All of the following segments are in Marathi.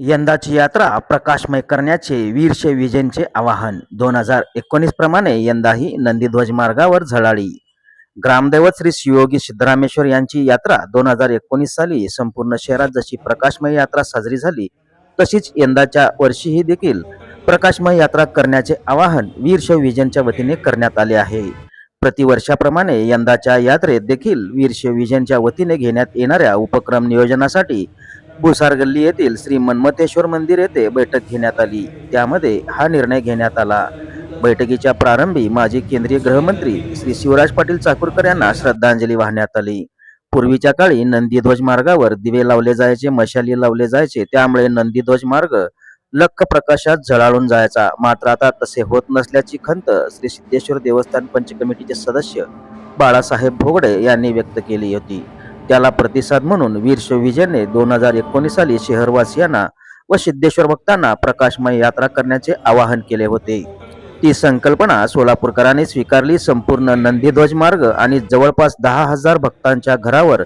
यंदाची यात्रा प्रकाशमय करण्याचे वीरशे विजेंचे आवाहन. दोन हजार एकोणीस प्रमाणे यंदाही नंदीध्वज मार्गावर झळाळी. ग्रामदैवत श्री शिवयोगी सिद्धरामेश्वर यांची यात्रा दोन हजार एकोणीस साली संपूर्ण शहरात जशी प्रकाशमय यात्रा साजरी झाली तशीच यंदाच्या वर्षीही देखील प्रकाशमय यात्रा करण्याचे आवाहन वीरशैव विजनच्या वतीने करण्यात आले आहे. प्रतिवर्षाप्रमाणे यंदाच्या यात्रेत देखील वीरशैव विजनच्या वतीने घेण्यात येणाऱ्या उपक्रम नियोजनासाठी भुसार गल्ली येथील श्री मन्मथेश्वर मंदिर येथे बैठक घेण्यात आली. त्यामध्ये हा निर्णय घेण्यात आला. बैठकीच्या प्रारंभी माजी केंद्रीय गृहमंत्री श्री शिवराज पाटील चाकूरकर यांना श्रद्धांजली वाहण्यात आली. पूर्वीच्या काळी नंदीध्वज मार्गावर दिवे लावले जायचे मशाली लावले जायचे. त्यामुळे नंदीध्वज मार्ग लख प्रकाशात झळाळून जायचा. मात्र आता तसे होत नसल्याची खंत श्री सिद्धेश्वर देवस्थान पंच कमिटीचे सदस्य बाळासाहेब भोगडे यांनी व्यक्त केली होती. त्याला प्रतिसाद म्हणून वीरश विजयने दोन हजार एकोणीस साली शहरवासियांना व सिद्धेश्वर भक्तांना प्रकाशमय यात्रा करण्याचे आवाहन केले होते. ती संकल्पना सोलापूरकरांनी स्वीकारली. संपूर्ण नंदीध्वज मार्ग आणि जवळपास दहा हजार भक्तांच्या घरावर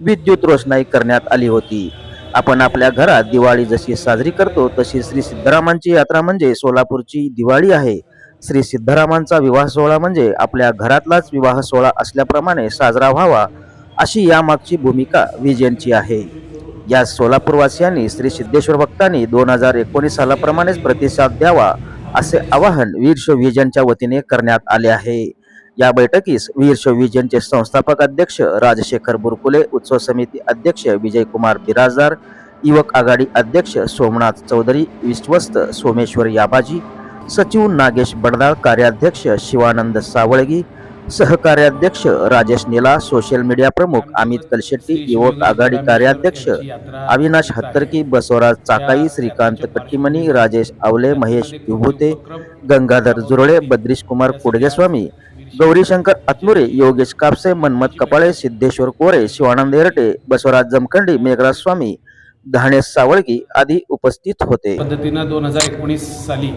विद्युत रोषणाई करण्यात आली होती. आपण आपल्या घरात दिवाळी जशी साजरी करतो तशी श्री सिद्धरामांची यात्रा म्हणजे सोलापूरची दिवाळी आहे. श्री सिद्धरामांचा विवाह सोहळा म्हणजे आपल्या घरातलाच विवाह सोहळा असल्याप्रमाणे साजरा व्हावा अशी यामागची भूमिका विजयनची आहे. या सोलापूरवासियांनी श्री सिद्धेश्वर भक्तांनी दोन हजार एकोणीस सालाप्रमाणेच प्रतिसाद द्यावा असे आवाहन वीरशो विजनच्या वतीने करण्यात आले आहे. या बैठकीस वीरशो विजनचे संस्थापक अध्यक्ष राजशेखर बुरकुले उत्सव समिती अध्यक्ष विजयकुमार बिराजदार युवक आघाडी अध्यक्ष सोमनाथ चौधरी विश्वस्त सोमेश्वर याबाजी सचिव नागेश बडदाळ कार्याध्यक्ष शिवानंद सावळगी सहकार्याध्यक्ष राजेश निला सोशल मीडिया प्रमुख अमित कलशेट्टी युवक आघाडी कार्याध्यक्ष अविनाश हत्तरकी बसवराज चाकाई श्रीकांत कट्टीमणी राजेश आवले महेश विभूते गंगाधर जुरळे बद्रीश कुमार कुडगेस्वामी गौरीशंकर अतमुरे योगेश कापसे मन्मत कपाळे सिद्धेश्वर कोरे शिवानंद एरटे बसवराज जमखंडी मेघराज स्वामी घाणेश सावळगी आदी उपस्थित होते. पद्धतीनं दोन हजार एकोणीस साली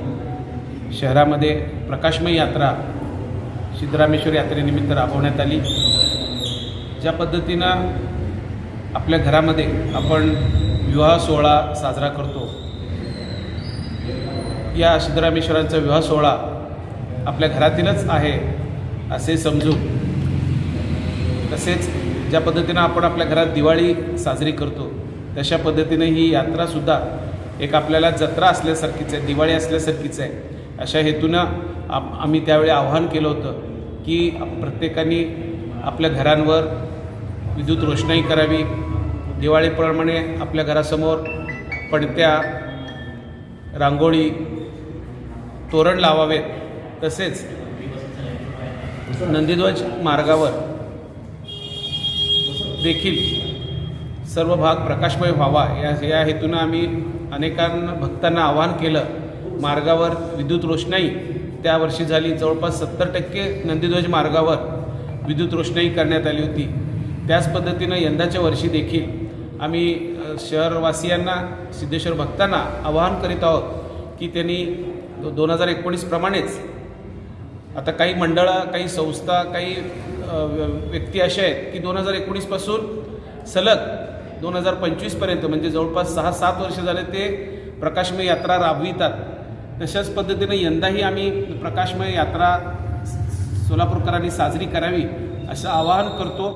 शहरामध्ये प्रकाशमय यात्रा सिद्धरामेश्वर यात्रेनिमित्त राबवण्यात आली. ज्या पद्धतीनं आपल्या घरामध्ये आपण विवाह सोहळा साजरा करतो या सिद्धरामेश्वरांचा विवाह सोहळा आपल्या घरातीलच आहे असे समजू. तसेच ज्या पद्धतीनं आपण आपल्या घरात दिवाळी साजरी करतो तशा पद्धतीने ही यात्रासुद्धा एक आपल्याला जत्रा असल्यासारखीच आहे दिवाळी असल्यासारखीच आहे. अशा हेतूनं आम्ही त्यावेळी आवाहन केलं होतं की प्रत्येकाने आपल्या घरांवर विद्युत रोषणाई करावी. दिवाळीप्रमाणे आपल्या घरासमोर पणत्या रांगोळी तोरण लावावेत. तसेच नंदीध्वज मार्गावर देखील सर्व भाग प्रकाशमय व्हावा. या या हेतूनं आम्ही अनेकांना भक्तांना आवाहन केलं. मार्गावर विद्युत रोषणाई त्या वर्षी झाली. जवळपास सत्तर टक्के नंदीध्वज मार्गावर विद्युत रोषणाई करण्यात आली होती. त्याच पद्धतीनं यंदाच्या वर्षी देखील आम्ही शहरवासियांना सिद्धेश्वर भक्तांना आवाहन करीत आहोत की त्यांनी दोन हजार एकोणीसप्रमाणेच आता काही मंडळं काही संस्था काही व्य- व्यक्ती अशा आहेत की दोन हजार एकोणीसपासून सलग दोन हजार पंचवीसपर्यंत म्हणजे जवळपास सहा सात वर्ष झाले ते प्रकाशमय यात्रा राबवितात. तशाच पद्धतीनं यंदाही आम्ही प्रकाशमय यात्रा सोलापूरकरांनी साजरी करावी असं आवाहन करतो.